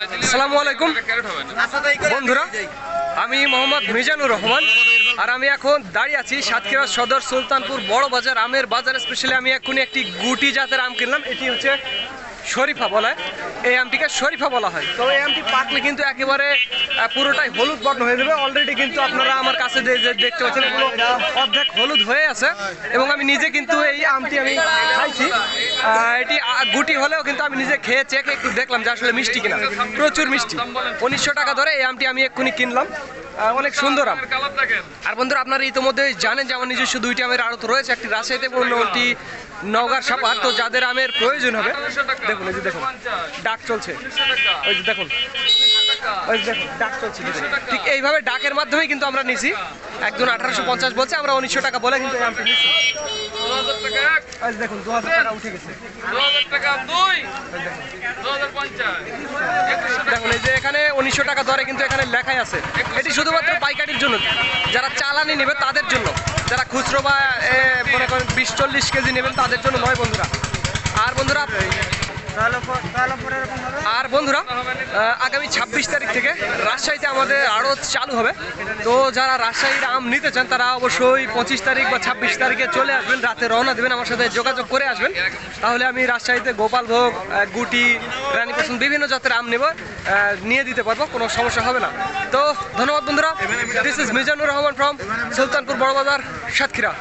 আসসালামু আলাইকুম। বন্ধুরা, আমি মোহাম্মদ মিজানুর রহমান, আর আমি এখন দাঁড়িয়ে আছি সাতক্ষীরা সদর সুলতানপুর বড় বাজার আমের বাজার স্পেশালি আমি এক্ষুনি একটি গুটি জাতের আম কিনলাম, এটি হচ্ছে শরীফা বলা। এই আমটিকে শরীফা বলা হয়। তো এই আমটি পাকলে কিন্তু একেবারে পুরোটাই হলুদ বর্ণ হয়ে যাবে। অলরেডি কিন্তু আপনারা আমার কাছে যে দেখতে পাচ্ছেন অর্ধেক হলুদ হয়ে আছে। এবং আমি নিজে কিন্তু এই আমটি আমি খাইছি। এটি গুটি হলেও কিন্তু আমি নিজে খেয়ে চেখে একটু দেখলাম যে আসলে মিষ্টি কিনা। প্রচুর মিষ্টি। উনিশশো টাকা ধরে এই আমটি আমি এক্ষুনি কিনলাম। অনেক সুন্দর আম। আর বন্ধুরা, আপনারা ইতিমধ্যে জানেন যে আমার নিজস্ব দুইটি আমের আড়ত রয়েছে। একটি রাজশাহীতে অন্যটি নওগাঁর সাপার। তো যাদের আমের প্রয়োজন হবে, দেখুন, এই যে দেখুন, ডাক চলছে। ওই যে দেখুন। ঠিক এইভাবে ডাকের মাধ্যমে কিন্তু আমরা নিছি। একজন আঠারোশো পঞ্চাশ বলছে, আমরা উনিশশো টাকা বলে কিন্তু এখানে উনিশশো টাকা দরে কিন্তু এখানে লেখাই আছে। এটি শুধুমাত্র পাইকারির জন্য। যারা চালানি নেবে তাদের জন্য। যারা খুচরো বা মনে করেন বিশ চল্লিশ কেজি নেবেন তাদের জন্য নয় বন্ধুরা। আর বন্ধুরা আর বন্ধুরা আগামী ছাব্বিশ তারিখ থেকে রাজশাহীতে আমাদের আরও চালু হবে। তো যারা রাজশাহীর আম নিতে চান, তারা অবশ্যই পঁচিশ তারিখ বা ছাব্বিশ তারিখে চলে আসবেন, রাতে রওনা দেবেন, আমার সাথে যোগাযোগ করে আসবেন। তাহলে আমি রাজশাহীতে গোপালভোগ গুটি, রানী পছন্দ বিভিন্ন জাতের আম নেব নিয়ে দিতে পারব, কোনো সমস্যা হবে না। তো ধন্যবাদ বন্ধুরা। This is Mizanur Rahman from Sultanpur Barabazar, Satkhira.